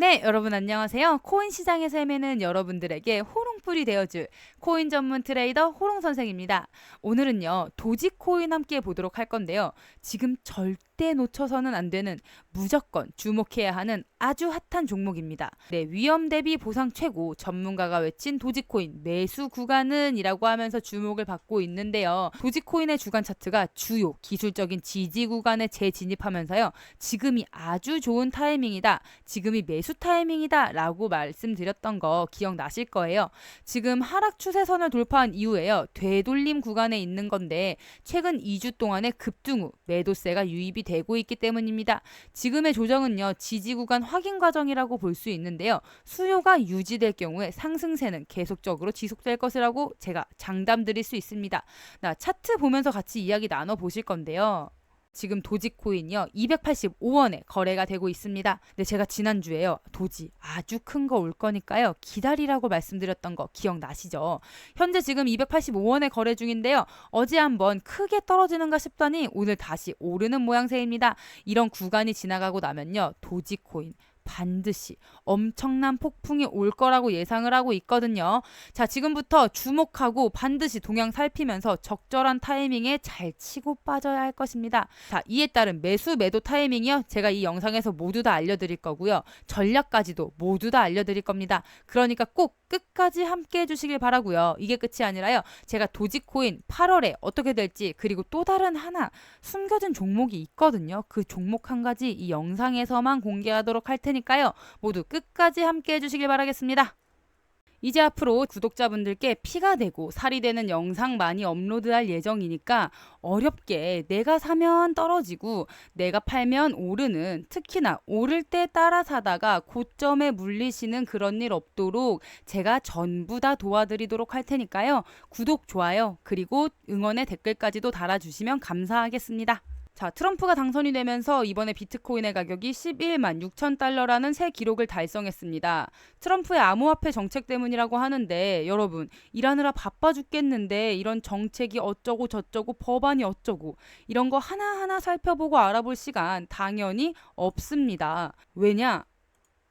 네, 여러분 안녕하세요. 코인 시장에서 헤매는 여러분들에게 호롱불이 되어줄 코인 전문 트레이더 호롱 선생입니다. 오늘은요, 도지코인 함께 보도록 할 건데요. 지금 절대 놓쳐서는 안 되는 무조건 주목해야 하는 아주 핫한 종목입니다. 네, 위험 대비 보상 최고 전문가가 외친 도지코인 매수 구간은 이라고 하면서 주목을 받고 있는데요. 도지코인의 주간 차트가 주요 기술적인 지지 구간에 재진입하면서요. 지금이 아주 좋은 타이밍이다. 지금이 매수 타이밍이다. 라고 말씀드렸던 거 기억나실 거예요. 지금 하락 추세선을 돌파한 이후에요. 되돌림 구간에 있는 건데 최근 2주 동안의 급등 후 매도세가 유입이 되고 있기 때문입니다. 지금의 조정은요. 지지 구간 확인 과정이라고 볼 수 있는데요. 수요가 유지될 경우에 상승세는 계속적으로 지속될 것이라고 제가 장담 드릴 수 있습니다. 나 차트 보면서 같이 이야기 나눠 보실 건데요. 지금 도지코인이요 285원에 거래가 되고 있습니다. 근데 제가 지난주에요 도지 아주 큰 거 올 거니까요 기다리라고 말씀드렸던 거 기억나시죠? 현재 지금 285원에 거래 중인데요. 어제 한번 크게 떨어지는가 싶더니 오늘 다시 오르는 모양새입니다. 이런 구간이 지나가고 나면요 도지코인 반드시 엄청난 폭풍이 올 거라고 예상을 하고 있거든요. 자, 지금부터 주목하고 반드시 동향 살피면서 적절한 타이밍에 잘 치고 빠져야 할 것입니다. 자, 이에 따른 매수 매도 타이밍이요. 제가 이 영상에서 모두 다 알려드릴 거고요. 전략까지도 모두 다 알려드릴 겁니다. 그러니까 꼭 끝까지 함께 해주시길 바라고요. 이게 끝이 아니라요. 제가 도지코인 8월에 어떻게 될지 그리고 또 다른 하나 숨겨진 종목이 있거든요. 그 종목 한 가지 이 영상에서만 공개하도록 할 테니까요. 모두 끝까지 함께 해주시길 바라겠습니다. 이제 앞으로 구독자분들께 피가 되고 살이 되는 영상 많이 업로드할 예정이니까 어렵게 내가 사면 떨어지고 내가 팔면 오르는 특히나 오를 때 따라 사다가 고점에 물리시는 그런 일 없도록 제가 전부 다 도와드리도록 할 테니까요. 구독, 좋아요, 그리고 응원의 댓글까지도 달아주시면 감사하겠습니다. 자, 트럼프가 당선이 되면서 이번에 비트코인의 가격이 11만 6천 달러라는 새 기록을 달성했습니다. 트럼프의 암호화폐 정책 때문이라고 하는데 여러분 일하느라 바빠 죽겠는데 이런 정책이 어쩌고 저쩌고 법안이 어쩌고 이런 거 하나하나 살펴보고 알아볼 시간 당연히 없습니다. 왜냐?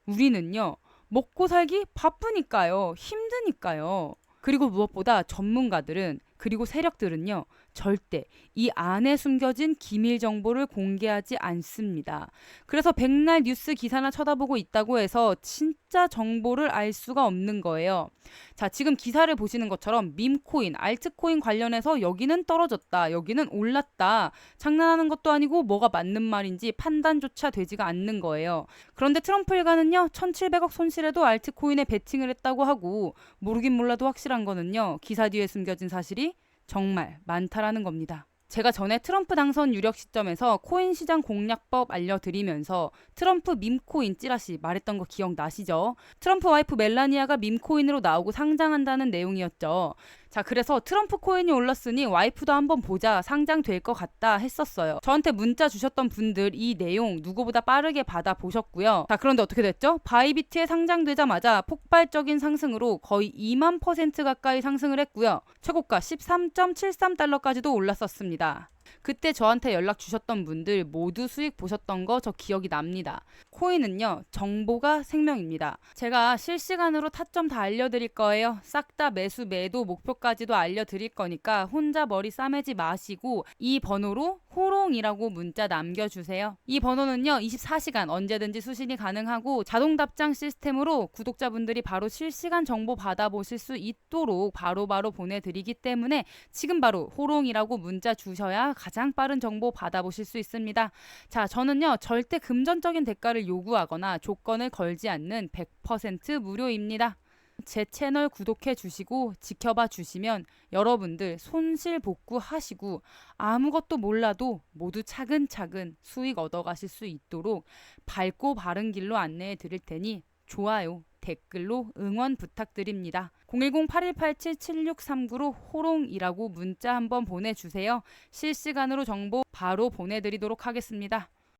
우리는요. 먹고 살기 바쁘니까요. 힘드니까요. 그리고 무엇보다 전문가들은 그리고 세력들은요. 절대 이 안에 숨겨진 기밀 정보를 공개하지 않습니다. 그래서 백날 뉴스 기사나 쳐다보고 있다고 해서 진짜 정보를 알 수가 없는 거예요. 자, 지금 기사를 보시는 것처럼 밈코인, 알트코인 관련해서 여기는 떨어졌다, 여기는 올랐다. 장난하는 것도 아니고 뭐가 맞는 말인지 판단조차 되지가 않는 거예요. 그런데 트럼프 일가는요, 1,700억 손실에도 알트코인에 베팅을 했다고 하고 모르긴 몰라도 확실한 거는요, 기사 뒤에 숨겨진 사실이 정말 많다라는 겁니다. 제가 전에 트럼프 당선 유력 시점에서 코인 시장 공략법 알려드리면서 트럼프 밈코인 찌라시 말했던 거 기억나시죠? 트럼프 와이프 멜라니아가 밈코인으로 나오고 상장한다는 내용이었죠. 자, 그래서 트럼프 코인이 올랐으니 와이프도 한번 보자 상장 될 것 같다 했었어요. 저한테 문자 주셨던 분들 이 내용 누구보다 빠르게 받아 보셨고요. 자, 그런데 어떻게 됐죠? 바이비트에 상장되자마자 폭발적인 상승으로 거의 2만 퍼센트 가까이 상승을 했고요. 최고가 13.73달러까지도 올랐었습니다. 그때 저한테 연락 주셨던 분들 모두 수익 보셨던 거 저 기억이 납니다. 코인은요, 정보가 생명입니다. 제가 실시간으로 타점 다 알려드릴 거예요. 싹 다 매수, 매도, 목표까지도 알려드릴 거니까 혼자 머리 싸매지 마시고 이 번호로 호롱이라고 문자 남겨주세요. 이 번호는요, 24시간 언제든지 수신이 가능하고 자동 답장 시스템으로 구독자분들이 바로 실시간 정보 받아보실 수 있도록 바로바로 바로 보내드리기 때문에 지금 바로 호롱이라고 문자 주셔야 가장 빠른 정보 받아보실 수 있습니다. 자, 저는요, 절대 금전적인 대가를 요구하거나 조건을 걸지 않는 100% 무료입니다. 제 채널 구독해 주시고 지켜봐 주시면 여러분들 손실 복구하시고 아무것도 몰라도 모두 차근차근 수익 얻어 가실 수 있도록 밝고 바른 길로 안내해 드릴 테니 좋아요, 댓글로 응원 부탁드립니다. 010-8187-7639로 호롱이라고 문자 한번 보내주세요. 실시간으로 정보 바로 보내드리도록 하겠습니다.